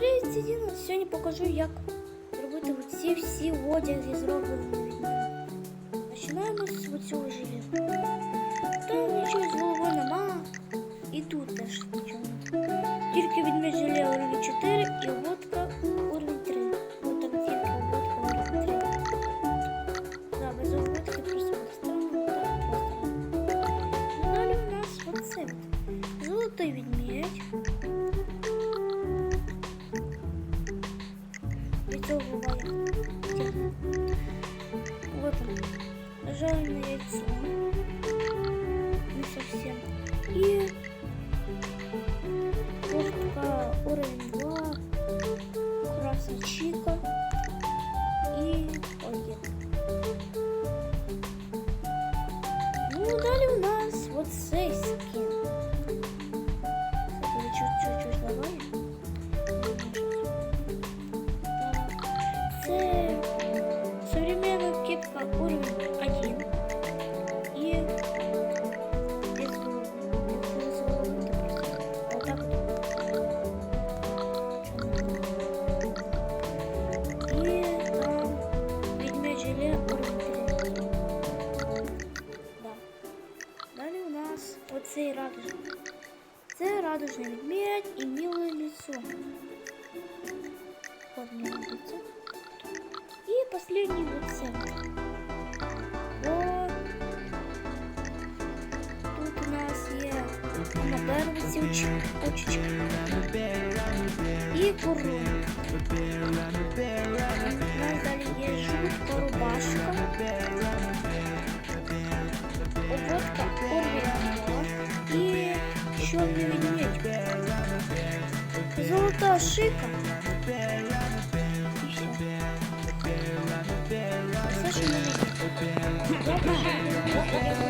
Привіт, це. Сьогодні покажу, як зробити ці всі одяги зроблені мене. Починаємо з цього жилету. Та нічого з нема. І тут теж нічого. Тільки від жиле уровень 4 і обводка уровень 3. От там тільки обводка уровень 3. Да, без обводки просто буде так просто. Ну, Далі у нас оце. Золотий відмірять. Вот он. Жареное яйцо. Не совсем. И куртка уровень 2. Красная чика. Це современная кепка уровень 1 и это вот так вот. И там уровень 3. Да. Далі у нас оцей радужний. Це радужний ведмедь і миле лицо. Вот нас є напервиці очечки. І корона. У далі є жутка рубашка. Обводка орвіано. І чорний ведмедь. Золота шика. І все.